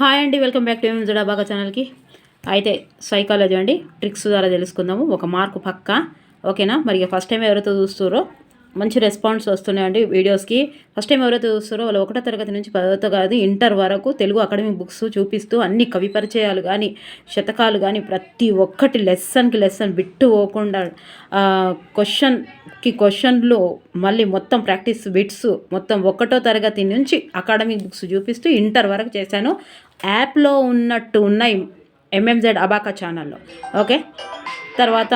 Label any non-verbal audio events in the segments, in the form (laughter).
Hi అండి welcome back to ఎంజడా బాగా ఛానల్కి. అయితే సైకాలజీ అండి ట్రిక్స్ ద్వారా తెలుసుకుందాము. ఒక మార్కు పక్క ఓకేనా? మరి ఫస్ట్ టైం ఎవరైతే చూస్తారో మంచి రెస్పాన్స్ వస్తున్నాయండి వీడియోస్కి. ఫస్ట్ టైం ఎవరైతే చూస్తారో వాళ్ళు ఒకటో తరగతి నుంచి పదో తరగతి ఇంటర్ వరకు తెలుగు అకాడమిక్ బుక్స్ చూపిస్తూ అన్ని కవి పరిచయాలు కానీ శతకాలు కానీ ప్రతి ఒక్కటి లెసన్కి లెసన్ బిట్టు పోకుండా క్వశ్చన్కి క్వశ్చన్లు మళ్ళీ మొత్తం ప్రాక్టీస్ బిట్స్ మొత్తం ఒకటో తరగతి నుంచి అకాడమిక్ బుక్స్ చూపిస్తూ ఇంటర్ వరకు చేశాను. యాప్లో ఉన్నట్టు ఉన్నాయి ఎంఎంజెడ్ అబాకా ఛానల్లో ఓకే తర్వాత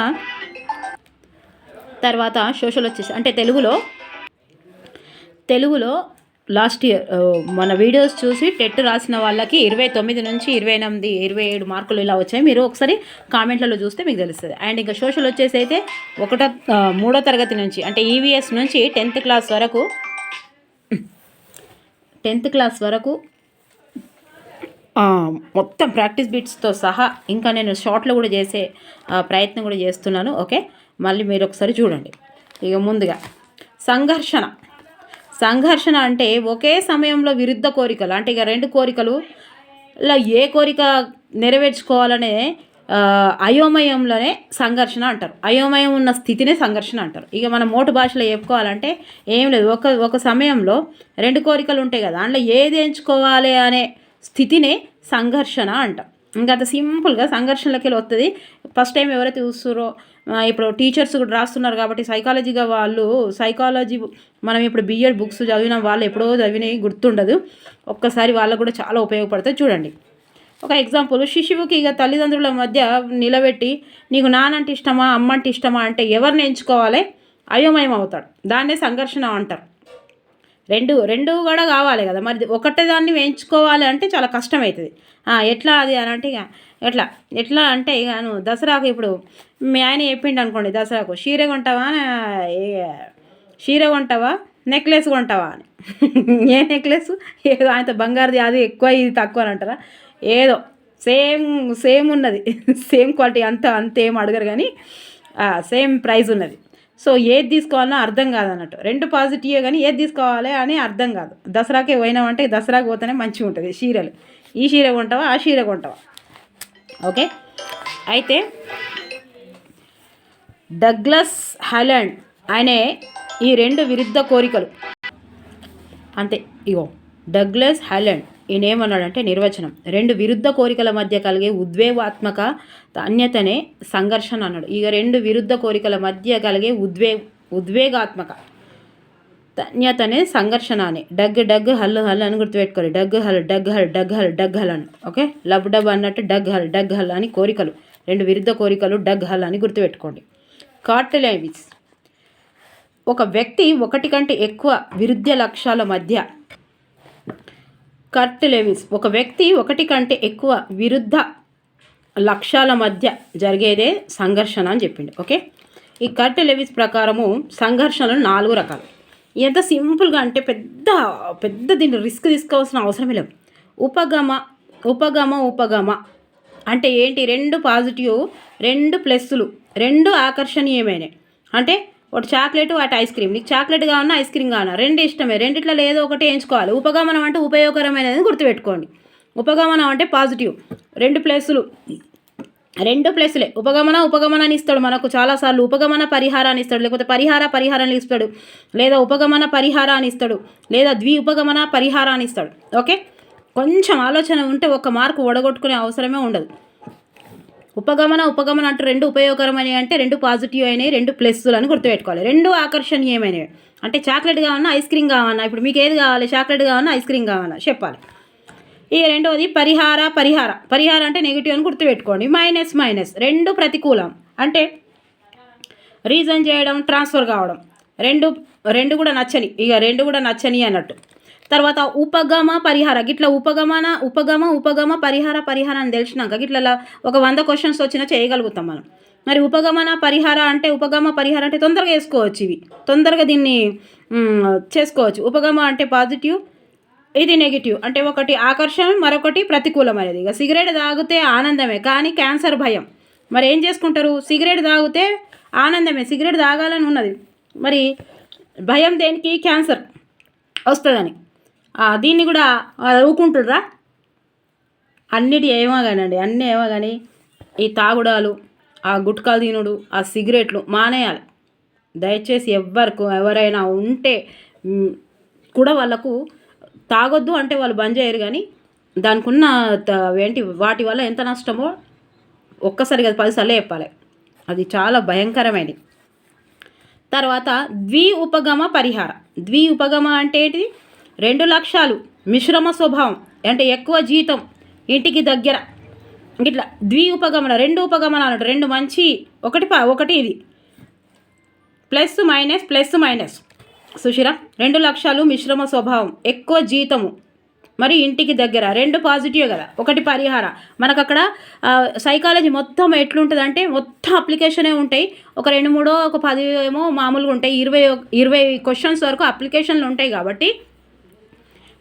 తర్వాత సోషల్ వచ్చేసి అంటే తెలుగులో తెలుగులో లాస్ట్ ఇయర్ uh, మన వీడియోస్ చూసి టెట్ రాసిన వాళ్ళకి ఇరవై తొమ్మిది నుంచి ఇరవై ఎనిమిది ఇరవై ఏడు మార్కులు ఇలా వచ్చాయి. మీరు ఒకసారి కామెంట్లలో చూస్తే మీకు తెలుస్తుంది. అండ్ ఇంకా సోషల్ వచ్చేసి అయితే ఒకటో మూడో తరగతి నుంచి అంటే ఈవీఎస్ నుంచి టెన్త్ క్లాస్ వరకు టెన్త్ క్లాస్ వరకు మొత్తం ప్రాక్టీస్ బిట్స్తో సహా ఇంకా నేను షార్ట్లో కూడా చేసే ప్రయత్నం కూడా చేస్తున్నాను. ఓకే మళ్ళీ మీరు ఒకసారి చూడండి. ఇక ముందుగా సంఘర్షణ. సంఘర్షణ అంటే ఒకే సమయంలో విరుద్ధ కోరికలు అంటే ఇక రెండు కోరికలు ఇలా ఏ కోరిక నెరవేర్చుకోవాలనే అయోమయంలోనే సంఘర్షణ అంటారు. అయోమయం ఉన్న స్థితినే సంఘర్షణ అంటారు. ఇక మన మోటు భాషలో చెప్పుకోవాలంటే ఏం లేదు. ఒక ఒక సమయంలో రెండు కోరికలు ఉంటాయి కదా అందులో ఏది ఎంచుకోవాలి అనే స్థితినే సంఘర్షణ అంటాం ఇంకా అంత సింపుల్గా సంఘర్షణలకి వస్తుంది ఫస్ట్ టైం ఎవరైతే చూస్తారో ఇప్పుడు టీచర్స్ కూడా రాస్తున్నారు కాబట్టి సైకాలజీగా వాళ్ళు సైకాలజీ మనం ఇప్పుడు బిఎడ్ బుక్స్ చదివిన వాళ్ళు ఎప్పుడో చదివినవి గుర్తుండదు. ఒక్కసారి వాళ్ళకు కూడా చాలా ఉపయోగపడుతుంది చూడండి. ఒక ఎగ్జాంపుల్ శిశువుకి ఇక తల్లిదండ్రుల మధ్య నిలబెట్టి నీకు నానంటే ఇష్టమా అమ్మంటే ఇష్టమా అంటే ఎవరిని ఎంచుకోవాలి? అయోమయం అవుతాడు. దాన్నే సంఘర్షణ అంటారు. రెండు రెండు కూడా కావాలి కదా. మరి ఒకటే దాన్ని వేయించుకోవాలి అంటే చాలా కష్టం అవుతుంది ఎట్లా అది అని అంటే ఇక ఎట్లా ఎట్లా అంటే ఇక నువ్వు దసరాకు ఇప్పుడు మీ ఆయన చెప్పిండు అనుకోండి దసరాకు చీర కొంటావా ఏ, చీర కొంటావా నెక్లెస్ కొంటావా? అని. (laughs) ఏ నెక్లెస్ ఏదో ఆయనతో బంగారుది అది ఎక్కువ ఇది తక్కువ అని అంటారా? ఏదో. సేమ్ సేమ్ ఉన్నది. (laughs) సేమ్ క్వాలిటీ అంత అంతేం అడగరు కానీ సేమ్ ప్రైస్ ఉన్నది. సో ఏది తీసుకోవాలనో అర్థం కాదన్నట్టు. రెండు పాజిటివే కానీ ఏది తీసుకోవాలి అని అర్థం కాదు. దసరాకే పోయినామంటే దసరాకి పోతేనే మంచిగా ఉంటుంది చీరలు. ఈ చీర కొంటావా ఆ చీర కొంటావా? ఓకే? అయితే డగ్లస్ హైలాండ్ అనే ఈ రెండు విరుద్ధ కోరికలు. అంతే ఇగో డగ్లస్ హైలాండ్. ఈయన ఏమన్నాడంటే నిర్వచనం. రెండు విరుద్ధ కోరికల మధ్య కలిగే ఉద్వేగాత్మక అన్యతనే సంఘర్షణ అన్నాడు. ఇక రెండు విరుద్ధ కోరికల మధ్య కలిగే ఉద్వే ఉద్వేగాత్మక తన్యతనే సంఘర్షణ అని. డగ్ డగ్ హల్ హల్ అని గుర్తుపెట్టుకోరు. డగ్ హల్ డగ్ హల్ డగ్ హల్ డగ్ హల్ అని. ఓకే? లబ్ డబ్ అన్నట్టు డగ్ హల్ డగ్ హల్ అని కోరికలు. రెండు విరుద్ధ కోరికలు డగ్ హల్ అని గుర్తుపెట్టుకోండి. కార్టెలైవిస్ ఒక వ్యక్తి ఒకటి కంటే ఎక్కువ విరుద్ధ లక్ష్యాల మధ్య కర్ట్ లెవిన్స్ ఒక వ్యక్తి ఒకటి కంటే ఎక్కువ విరుద్ధ లక్ష్యాల మధ్య జరిగేదే సంఘర్షణ అని చెప్పిండు. ఓకే? ఈ కర్ట్ లెవిస్ ప్రకారము సంఘర్షణలు నాలుగు రకాలు. ఎంత సింపుల్గా అంటే పెద్ద పెద్ద దీన్ని రిస్క్ తీసుకోవాల్సిన అవసరమే లేదు ఉపగమ ఉపగమ ఉపగమ అంటే ఏంటి? రెండు పాజిటివ్ రెండు ప్లస్లు రెండు ఆకర్షణీయమైనవి. అంటే ఒకటి చాక్లెట్ వాటి ఐస్ క్రీమ్. నీకు చాక్లెట్ కావాలన్నా ఐస్ క్రీమ్ కావాలన్నా రెండు ఇష్టమే. రెండిట్లో ఏదో ఒకటి ఎంచుకోవాలి. ఉపగమనం అంటే ఉపయోగకరమైనది గుర్తుపెట్టుకోండి. ఉపగమనం అంటే పాజిటివ్. రెండు ప్లస్లు. రెండు ప్లస్లే. ఉపగమన ఉపగమనాన్ని ఇస్తాడు మనకు. చాలాసార్లు ఉపగమన పరిహారాన్ని ఇస్తాడు. లేకపోతే పరిహార పరిహారాన్ని ఇస్తాడు. లేదా ఉపగమన పరిహారాన్ని ఇస్తాడు. లేదా ద్వి ఉపగమన పరిహారాన్ని ఇస్తాడు. ఓకే? కొంచెం ఆలోచన ఉంటే ఒక మార్కు ఒడగొట్టుకునే అవసరమే ఉండదు. ఉపగమన ఉపగమన అంటే రెండు ఉపయోగకరమైనవి అంటే రెండు పాజిటివ్ అయినాయి రెండు ప్లస్లు అని గుర్తుపెట్టుకోవాలి. రెండు ఆకర్షణీయమైనవి. అంటే చాక్లెట్ కావాలన్నా ఐస్ క్రీమ్ కావాలన్నా ఇప్పుడు మీకు ఏది కావాలి? చాక్లెట్ కావాలన్నా ఐస్ క్రీమ్ కావాలన్నా చెప్పాలి. ఈ రెండవది పరిహార పరిహార. పరిహార అంటే నెగిటివ్ అని గుర్తుపెట్టుకోండి. Minus minus. రెండు ప్రతికూలం. అంటే రీజన్ చేయడం ట్రాన్స్ఫర్ కావడం. రెండు రెండు కూడా నచ్చని ఇక రెండు కూడా నచ్చని అన్నట్టు. తర్వాత ఉపగమ పరిహార గిట్ల ఉపగమన ఉపగమ ఉపగమ పరిహార పరిహార అని తెలిసినాక గిట్ల ఒక వంద క్వశ్చన్స్ వచ్చినా చేయగలుగుతాం మనం. మరి ఉపగమన పరిహార అంటే ఉపగమ పరిహార అంటే తొందరగా వేసుకోవచ్చు ఇవి. తొందరగా దీన్ని చేసుకోవచ్చు. ఉపగమ అంటే పాజిటివ్ ఇది నెగిటివ్ అంటే ఒకటి ఆకర్షణ మరొకటి ప్రతికూలమైనది ఇక సిగరెట్ తాగితే ఆనందమే కానీ క్యాన్సర్ భయం. మరి ఏం చేసుకుంటారు? సిగరెట్ తాగితే ఆనందమే. సిగరెట్ తాగాలని ఉన్నది. మరి భయం దేనికి? క్యాన్సర్ వస్తుందని. దీన్ని కూడా ఊకుంటుర్రా అన్నిటి ఏమో కానండి అన్నీ ఏమో కానీ ఈ తాగుడాలు ఆ గుట్కాలు తినుడు ఆ సిగరెట్లు మానేయాలి. దయచేసి ఎవ్వరికి ఎవరైనా ఉంటే కూడా వాళ్ళకు తాగొద్దు అంటే వాళ్ళు బంద్ చేయరు కానీ దానికి ఉన్న ఏంటి వాటి వల్ల ఎంత నష్టమో ఒక్కసారి కదా పదిసార్లు చెప్పాలి. అది చాలా భయంకరమైనది. తర్వాత ద్వి ఉపగమ పరిహార. ద్వి ఉపగమ అంటే ఏంటిది? రెండు లక్షలు మిశ్రమ స్వభావం అంటే ఎక్కువ జీతం ఇంటికి దగ్గర. ఇట్లా ద్వి ఉపగమన రెండు ఉపగమనాలు అంటే రెండు మంచి ఒకటి ప- ఒకటి ఇది. Plus minus plus minus. సుశీర రెండు లక్షలు మిశ్రమ స్వభావం ఎక్కువ జీతము. మరి ఇంటికి దగ్గర రెండు పాజిటివ్ కదా ఒకటి పరిహార. మనకు అక్కడ సైకాలజీ మొత్తం ఎట్లుంటుందంటే మొత్తం అప్లికేషనే ఉంటాయి. ఒక రెండు మూడో ఒక పది ఏమో మామూలుగా ఉంటాయి. ఇరవై ఇరవై క్వశ్చన్స్ వరకు అప్లికేషన్లు ఉంటాయి కాబట్టి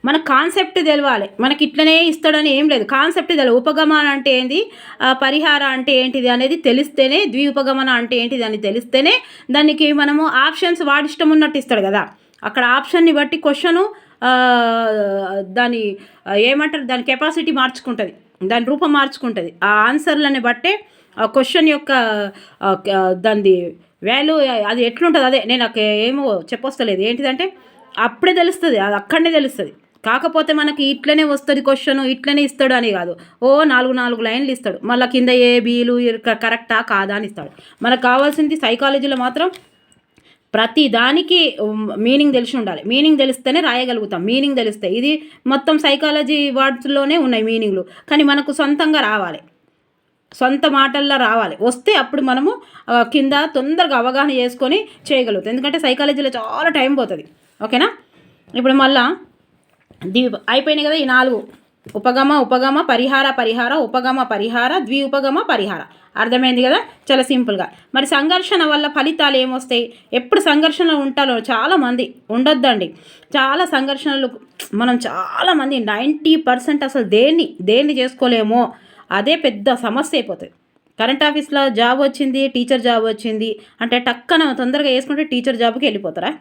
మన కాన్సెప్ట్ తెలవాలి. మనకి ఇట్లనే ఇస్తాడని ఏం లేదు. కాన్సెప్ట్ తెలియదు ఉపగమన అంటే ఏంది? పరిహార అంటే ఏంటిది అనేది తెలిస్తేనే ద్వి ఉపగమన అంటే ఏంటిది అని తెలిస్తేనే దానికి మనము ఆప్షన్స్ వాడిష్టం ఉన్నట్టు ఇస్తాడు కదా. అక్కడ ఆప్షన్ని బట్టి క్వశ్చను దాని ఏమంటారు? దాని కెపాసిటీ మార్చుకుంటుంది. దాని రూపం మార్చుకుంటుంది. ఆ ఆన్సర్లని బట్టే ఆ క్వశ్చన్ యొక్క దాని వాల్యూ అది ఎట్లుంటుంది? అదే నేను నాకు ఏమో చెప్పొస్తలేదు. ఏంటిదంటే అప్పుడే తెలుస్తుంది. అది అక్కడనే తెలుస్తుంది. కాకపోతే మనకి ఇట్లనే వస్తుంది క్వశ్చన్ ఇట్లనే ఇస్తాడు అని కాదు. ఓ నాలుగు నాలుగు లైన్లు ఇస్తాడు. మళ్ళీ కింద ఏ బీలు కరెక్టా కాదా అని ఇస్తాడు. మనకు కావాల్సింది సైకాలజీలో మాత్రం ప్రతి దానికి మీనింగ్ తెలిసి ఉండాలి. మీనింగ్ తెలిస్తేనే రాయగలుగుతాం. మీనింగ్ తెలిస్తే ఇది మొత్తం సైకాలజీ వర్డ్స్లోనే ఉన్నాయి మీనింగ్లు కానీ మనకు సొంతంగా రావాలి. సొంత మాటల్లో రావాలి. వస్తే అప్పుడు మనము కింద తొందరగా అవగాహన చేసుకొని చేయగలుగుతాం. ఎందుకంటే సైకాలజీలో చాలా టైం పోతుంది. ఓకేనా? ఇప్పుడు మళ్ళా దీప అయిపోయినాయి కదా ఈ నాలుగు. ఉపగమ ఉపగమ పరిహార పరిహార ఉపగమ పరిహార ద్వి ఉపగమ పరిహార. అర్థమైంది కదా? చాలా సింపుల్గా మరి సంఘర్షణ వల్ల ఫలితాలు ఏమొస్తాయి? ఎప్పుడు సంఘర్షణలు ఉంటారో చాలామంది ఉండొద్దండి. చాలా సంఘర్షణలు మనం చాలామంది నైంటీ పర్సెంట్ అసలు దేన్ని దేన్ని చేసుకోలేమో? అదే పెద్ద సమస్య అయిపోతుంది కరెంట్ ఆఫీస్లో జాబ్ వచ్చింది టీచర్ జాబ్ వచ్చింది. అంటే టక్కన తొందరగా వేసుకుంటే టీచర్ జాబ్కి వెళ్ళిపోతారా?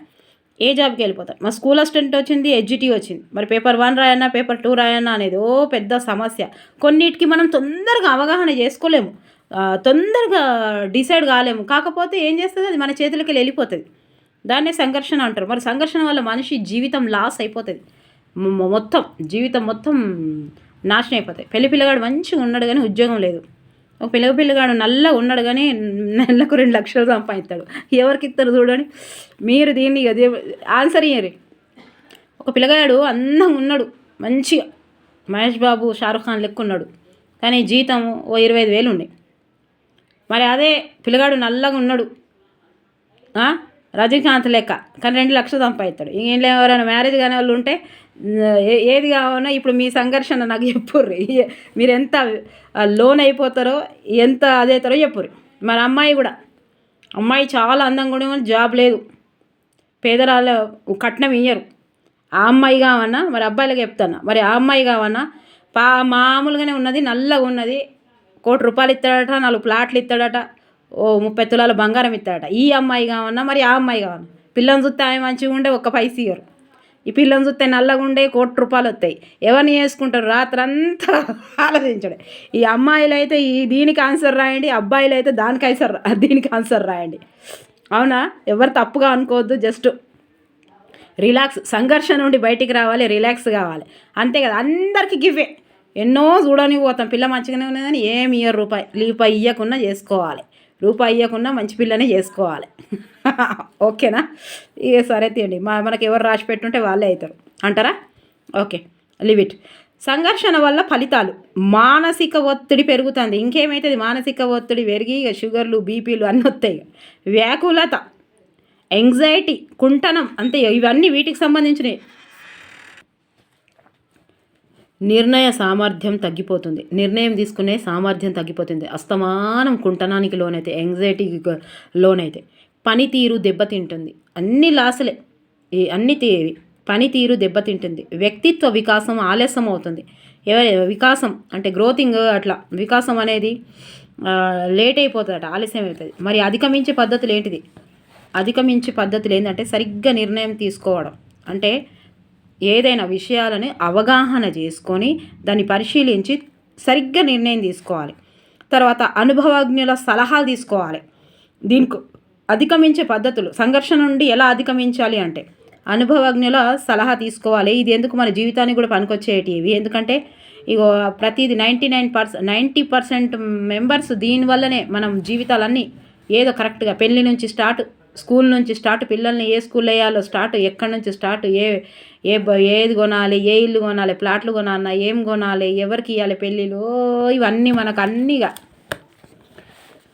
ఏ జాబ్కి వెళ్ళిపోతారు? మా స్కూల్ అసిస్టెంట్ వచ్చింది ఎడ్జిటీ వచ్చింది. మరి పేపర్ వన్ రాయన్నా పేపర్ టూ రాయన్నా అనేది ఓ పెద్ద సమస్య. కొన్నిటికి మనం తొందరగా అవగాహన చేసుకోలేము. తొందరగా డిసైడ్ కాలేము. కాకపోతే ఏం చేస్తుంది? అది మన చేతులకి వెళ్ళి వెళ్ళిపోతుంది. దాన్నే సంఘర్షణ అంటారు. మరి సంఘర్షణ వల్ల మనిషి జీవితం లాస్ అయిపోతుంది. మొత్తం జీవితం మొత్తం నాశనం అయిపోతాయి పెళ్ళి పిల్లగాడు మంచిగా ఉన్నాడు కానీ ఉద్యోగం లేదు. ఒక పిల్లగ పిల్లగాడు నల్ల ఉన్నాడు కానీ నెలకు రెండు లక్షలు సంపాదిస్తాడు. ఎవరికి ఇస్తారు చూడండి. మీరు దీన్ని అదే ఆన్సర్ ఇయ్యరు. ఒక పిల్లగాడు అందంగా ఉన్నాడు. మంచిగా. మహేష్ బాబు షారుఖ్ ఖాన్ లెక్క ఉన్నాడు. కానీ జీతం ఓ ఇరవై ఐదు వేలు ఉండే. మరి అదే పిల్లగాడు నల్లగా ఉన్నాడు. రజనీకాంత్ లెక్క. కానీ రెండు లక్షలు సంపాదిస్తాడు. ఇంకేం ఎవరైనా మ్యారేజ్ కానీ వాళ్ళు ఉంటే ఏది కావాలన్నా ఇప్పుడు మీ సంఘర్షణ నాకు చెప్పుర్రి. మీరు ఎంత లోన్ అయిపోతారో ఎంత అదవుతారో చెప్పుర్రి. మరి అమ్మాయి కూడా. అమ్మాయి చాలా అందంగా ఉండి జాబ్ లేదు. పేదరాళ్ళు కట్నం ఇయ్యరు. ఆ అమ్మాయి కావన్నా మరి అబ్బాయిలకు చెప్తాను. మరి ఆ అమ్మాయి కావన్నా పా మామూలుగానే ఉన్నది నల్లగా ఉన్నది. కోటి రూపాయలు ఇస్తాడట నాలుగు ప్లాట్లు ఇస్తాడట ఓ ముప్పై తులాల బంగారం ఇస్తాడట. ఈ అమ్మాయి కావన్నా మరి ఆ అమ్మాయి కావన్నా. పిల్లని చూస్తే ఆమె మంచిగా ఉండే ఒక్క పైస ఇయ్యరు. ఈ పిల్లని చూస్తే నల్లగా ఉండే కోటి రూపాయలు వస్తాయి. ఎవరిని చేసుకుంటారు? రాత్రంతా ఆలోచించడం. ఈ అమ్మాయిలు అయితే ఈ దీనికి ఆన్సర్ రాయండి అబ్బాయిలు అయితే దానికి ఆన్సర్ దీనికి ఆన్సర్ రాయండి. అవునా? ఎవరు తప్పుగా అనుకోవద్దు జస్ట్ రిలాక్స్ సంఘర్షణ నుండి బయటికి రావాలి రిలాక్స్ కావాలి. అంతే కదా? అందరికీ గివ్వే ఎన్నో చూడని పోతాం. పిల్ల మంచిగానే ఉన్నదని కానీ ఏమి ఇయ్యరు రూపాయి రూపాయి ఇయ్యకుండా చేసుకోవాలి. రూపాయి ఇవ్వకుండా మంచి పిల్లనే చేసుకోవాలి. (laughs) ఓకేనా? ఇక సరే తీయండి. మా మనకి ఎవరు రాసి పెట్టుంటే వాళ్ళే అవుతారు. అంటారా? ఓకే లివిట్ సంఘర్షణ వల్ల ఫలితాలు. మానసిక ఒత్తిడి పెరుగుతుంది. ఇంకేమైతుంది? మానసిక ఒత్తిడి పెరిగి ఇక షుగర్లు బీపీలు అన్నీ వస్తాయి వ్యాకులత ఎంగ్జైటీ కుంటనం అంతే ఇవన్నీ వీటికి సంబంధించినవి. నిర్ణయ సామర్థ్యం తగ్గిపోతుంది. నిర్ణయం తీసుకునే సామర్థ్యం తగ్గిపోతుంది. అస్తమానం కుంటనానికి లోనైతే ఎంగ్జైటీకి లోనైతే పనితీరు దెబ్బతింటుంది. అన్ని లాసులే. ఈ అన్ని తీ పనితీరు దెబ్బతింటుంది. వ్యక్తిత్వ వికాసం ఆలస్యం అవుతుంది ఎవరి వికాసం అంటే గ్రోతింగ్ అట్లా. వికాసం అనేది లేట్ అయిపోతుందట ఆలస్యం అవుతుంది మరి అధిగమించే పద్ధతులు ఏంటిది? అధిగమించే పద్ధతులు ఏంటంటే సరిగ్గా నిర్ణయం తీసుకోవడం. అంటే ఏదైనా విషయాలని అవగాహన చేసుకొని దాన్ని పరిశీలించి సరిగ్గా నిర్ణయం తీసుకోవాలి. తర్వాత అనుభవజ్ఞుల సలహాలు తీసుకోవాలి. దీనికి అధిగమించే పద్ధతులు సంఘర్షణ నుండి ఎలా అధిగమించాలి అంటే అనుభవజ్ఞుల సలహా తీసుకోవాలి. ఇది ఎందుకు మన జీవితానికి కూడా పనికొచ్చేటివి ఎందుకంటే ఇగో ప్రతిది ninety nine percent ninety percent members దీనివల్లనే మనం జీవితాలన్నీ ఏదో కరెక్ట్గా పెళ్ళి నుంచి స్టార్ట్ స్కూల్ నుంచి స్టార్ట్ పిల్లల్ని ఏ స్కూల్ వేయాలో స్టార్ట్ ఎక్కడి నుంచి స్టార్ట్ ఏ ఏ బ- ఏది కొనాలి ఏ ఇల్లు కొనాలి ప్లాట్లు కొనాలన్నా ఏం కొనాలి ఎవరికి ఇవ్వాలి పెళ్ళిళ్ళు ఇవన్నీ మనకు అన్నీగా.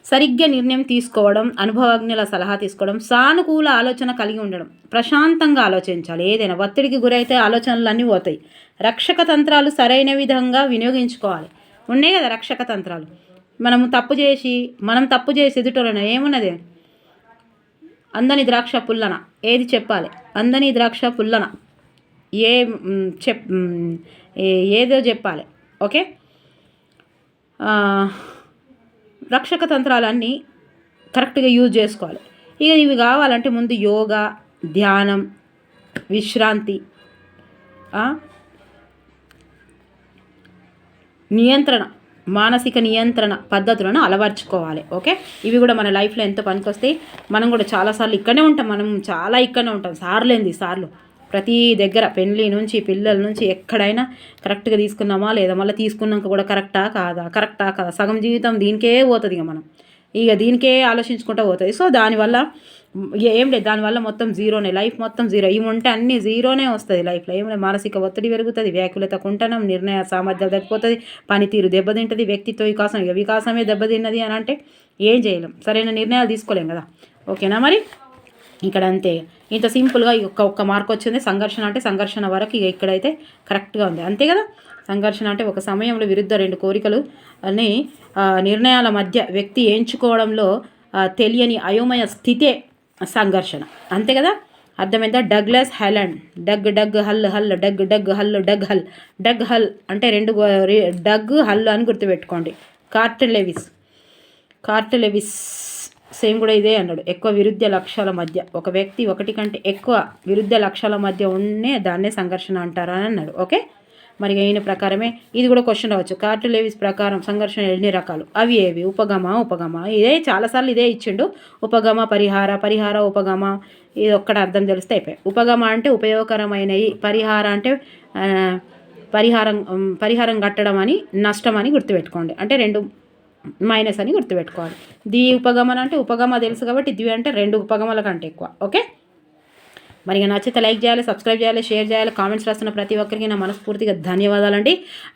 సరిగ్గా నిర్ణయం తీసుకోవడం అనుభవజ్ఞుల సలహా తీసుకోవడం సానుకూల ఆలోచన కలిగి ఉండడం ప్రశాంతంగా ఆలోచించాలి. ఏదైనా ఒత్తిడికి గురైతే ఆలోచనలు అన్నీ పోతాయి. రక్షక తంత్రాలు సరైన విధంగా వినియోగించుకోవాలి. ఉన్నాయి కదా రక్షక తంత్రాలు. మనము తప్పు చేసి మనం తప్పు చేసి ఎదుటోళ్ళని ఏమున్నది? అందని ద్రాక్ష పుల్లన. ఏది చెప్పాలి? అందని ద్రాక్ష పుల్లన. ఏ చెప్ ఏదో చెప్పాలి. ఓకే? రక్షక తంత్రాలన్నీ కరెక్ట్గా యూజ్ చేసుకోవాలి. ఇక ఇవి కావాలంటే ముందు యోగా ధ్యానం విశ్రాంతి నియంత్రణ. మానసిక నియంత్రణ పద్ధతులను అలవర్చుకోవాలి ఓకే? ఇవి కూడా మన లైఫ్లో ఎంత పనికొస్తాయి? మనం కూడా చాలాసార్లు ఇక్కడనే ఉంటాం మనం చాలా ఇక్కడనే ఉంటాం సార్లేంది సార్లు? ప్రతి దగ్గర పెళ్ళి నుంచి పిల్లల నుంచి ఎక్కడైనా కరెక్ట్గా తీసుకున్నామా లేదా మళ్ళీ తీసుకున్నాక కూడా కరెక్టా కాదా? కరెక్టా కాదా? సగం జీవితం దీనికే పోతుంది ఇక మనం. ఇక దీనికే ఆలోచించుకుంటూ పోతుంది. సో దానివల్ల ఏం లేదు. దానివల్ల మొత్తం జీరోనే. లైఫ్ మొత్తం జీరో. ఇవి ఉంటే అన్ని జీరోనే వస్తుంది లైఫ్లో. ఏం లేదు. మానసిక ఒత్తిడి పెరుగుతుంది. వ్యాకులత కుంటనం నిర్ణయ సామర్థ్యం తగ్గిపోతుంది. పనితీరు దెబ్బతింటుంది. వ్యక్తిత్వ వికాసం ఇక వికాసమే దెబ్బతిన్నది అని అంటే ఏం చేయలేం. సరైన నిర్ణయాలు తీసుకోలేం కదా. ఓకేనా మరి? ఇక్కడ అంతే. ఇంత సింపుల్గా ఈ ఒక్క ఒక్క మార్క్ వచ్చింది. సంఘర్షణ అంటే సంఘర్షణ వరకు ఇక ఇక్కడైతే కరెక్ట్గా ఉంది. అంతే కదా? సంఘర్షణ అంటే ఒక సమయంలో విరుద్ధ రెండు కోరికలు అని నిర్ణయాల మధ్య వ్యక్తి ఎంచుకోవడంలో తెలియని అయోమయ స్థితే సంఘర్షణ. అంతే కదా? అర్థమైందా? Douglas Helen. Doug Doug Hull Hull Doug Doug Hull Doug Hull. Doug Hull అంటే రెండు డగ్ హల్ అని గుర్తుపెట్టుకోండి. Kurt Lewis. Kurt Lewis. Same కూడా ఇదే అన్నాడు ఎక్కువ విరుద్ధ లక్ష్యాల మధ్య ఒక వ్యక్తి ఒకటి కంటే ఎక్కువ విరుద్ధ లక్ష్యాల మధ్య ఉండే దాన్నే సంఘర్షణ అంటారు అని అన్నాడు. ఓకే? మరి ఈయన ప్రకారమే ఇది కూడా క్వశ్చన్ రావచ్చు. కార్టు లేవిస్ ప్రకారం సంఘర్షణ ఎన్ని రకాలు? అవి ఏవి? ఉపగమ ఉపగమ. ఇదే చాలాసార్లు ఇదే ఇచ్చిండు. ఉపగమ పరిహార పరిహార ఉపగమ. ఇది ఒక్కడ అర్థం తెలిస్తే అయిపోయాయి. ఉపగమ అంటే ఉపయోగకరమైనవి పరిహార అంటే పరిహారం పరిహారం కట్టడం అని నష్టం అని గుర్తుపెట్టుకోండి. అంటే రెండు మైనస్ అని గుర్తుపెట్టుకోవాలి. ది ఉపగమన అంటే ఉపగమ తెలుసు కాబట్టి ది అంటే రెండు ఉపగమల కంటే ఎక్కువ. ఓకే? మరి నచ్చితే లైక్ చేయాలి సబ్స్క్రైబ్ చేయాలి షేర్ చేయాలి కామెంట్స్ రాస్తున్న ప్రతి ఒక్కరికి నా మనస్ఫూర్తిగా ధన్యవాదాలండి.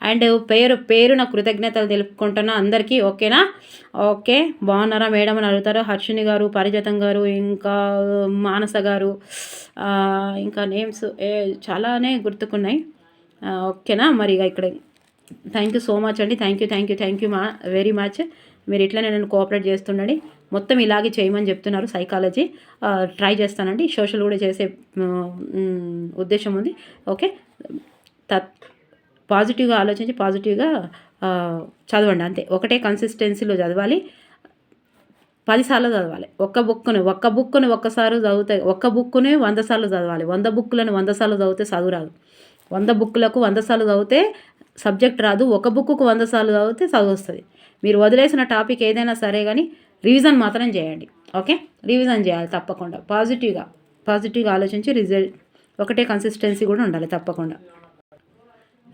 అండ్ పేరు పేరు నా కృతజ్ఞతలు తెలుపుకుంటున్నా అందరికీ ఓకేనా? ఓకే బాగున్నారా మేడం అని అడుగుతారు. హర్షిని గారు పరిజతం గారు ఇంకా మానస గారు ఇంకా నేమ్స్ చాలానే గుర్తుకున్నాయి. ఓకేనా? మరి ఇక ఇక్కడ థ్యాంక్ యూ సో మచ్ అండి. Thank you thank you thank you మా వెరీ మచ్ మీరు ఇట్లనే నన్ను కోఆపరేట్ చేస్తుండండి. మొత్తం ఇలాగే చేయమని చెప్తున్నారు సైకాలజీ ట్రై చేస్తానండి. సోషల్ కూడా చేసే ఉద్దేశం ఉంది. ఓకే తత్ పాజిటివ్గా ఆలోచించి పాజిటివ్గా చదవండి అంతే. ఒకటే కన్సిస్టెన్సీలో చదవాలి. పదిసార్లు చదవాలి. ఒక్క బుక్ను ఒక్క బుక్ను ఒక్కసారి చదివితే ఒక్క బుక్ని వంద సార్లు చదవాలి. వంద బుక్కులను వంద సార్లు చదివితే చదువురాదు వంద బుక్కులకు వంద సార్లు చదివితే సబ్జెక్ట్ రాదు. ఒక బుక్కు వంద సార్లు చదివితే చదువు వస్తుంది మీరు వదిలేసిన టాపిక్ ఏదైనా సరే కానీ రివిజన్ మాత్రం చేయండి. ఓకే? రివిజన్ చేయాలి తప్పకుండా. పాజిటివ్గా పాజిటివ్గా ఆలోచించి రిజల్ట్ ఒకటే కన్సిస్టెన్సీ కూడా ఉండాలి తప్పకుండా.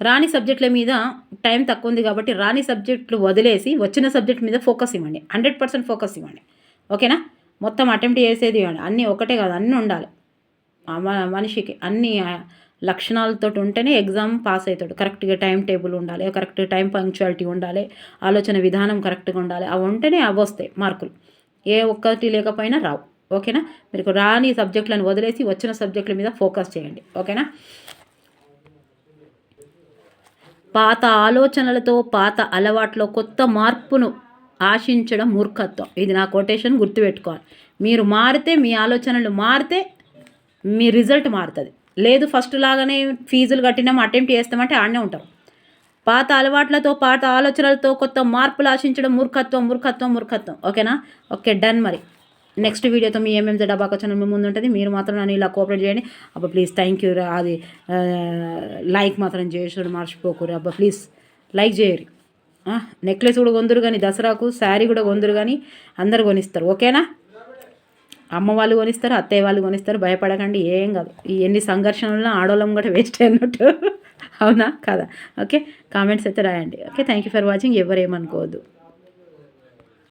రాని సబ్జెక్టుల మీద టైం తక్కువ ఉంది కాబట్టి రాని సబ్జెక్టులు వదిలేసి వచ్చిన సబ్జెక్ట్ మీద ఫోకస్ ఇవ్వండి. హండ్రెడ్ పర్సెంట్ ఫోకస్ ఇవ్వండి. ఓకేనా? మొత్తం అటెంప్ట్ చేసేది ఇవ్వండి. అన్నీ ఒకటే కాదు అన్నీ ఉండాలి. మనిషికి అన్నీ లక్షణాలతో ఉంటేనే ఎగ్జామ్ పాస్ అవుతాడు కరెక్ట్గా టైం టేబుల్ ఉండాలి కరెక్ట్ టైం పంక్చువాలిటీ ఉండాలి ఆలోచన విధానం కరెక్ట్గా ఉండాలి అవి ఉంటేనే అవి వస్తాయి మార్కులు. ఏ ఒక్కటి లేకపోయినా రావు. ఓకేనా? మీకు రాని సబ్జెక్టులను వదిలేసి వచ్చిన సబ్జెక్టుల మీద ఫోకస్ చేయండి. ఓకేనా? పాత ఆలోచనలతో పాత అలవాట్లో కొత్త మార్పును ఆశించడం మూర్ఖత్వం. ఇది నా కొటేషన్ గుర్తుపెట్టుకోవాలి. మీరు మారితే మీ ఆలోచనలు మారితే మీ రిజల్ట్ మారుతుంది. లేదు ఫస్ట్ లాగానే ఫీజులు కట్టినాం అటెంప్ట్ చేస్తామంటే ఆడనే ఉంటాం. పాత అలవాట్లతో పాత ఆలోచనలతో కొత్త మార్పులు ఆశించడం మూర్ఖత్వం మూర్ఖత్వం మూర్ఖత్వం. ఓకేనా? ఓకే డన్ మరి. నెక్స్ట్ వీడియోతో మీ ఎంఎంజే డబాకా వచ్చిన మీ ముందు ఉంటుంది. మీరు మాత్రం నన్ను ఇలా కోఆపరేట్ చేయండి. అబ్బా ప్లీజ్ థ్యాంక్ యూ అది లైక్ మాత్రం చేసుడు మర్చిపోకూరు అబ్బా ప్లీజ్ లైక్ చేయరు. నెక్లెస్ కూడా కొందరు కానీ దసరాకు శారీ కూడా కొందరు కానీ అందరు కొనిస్తారు. ఓకేనా? అమ్మ వాళ్ళు కొనిస్తారు అత్తయ్య వాళ్ళు కొనిస్తారు భయపడకండి ఏం కాదు. ఈ ఎన్ని సంఘర్షణలు ఆడవాళ్ళం కూడా వేస్ట్ అయినట్టు. అవునా? కదా? ఓకే? కామెంట్స్ అయితే రాయండి. Okay? Thank you for watching ఎవరేమనుకోవద్దు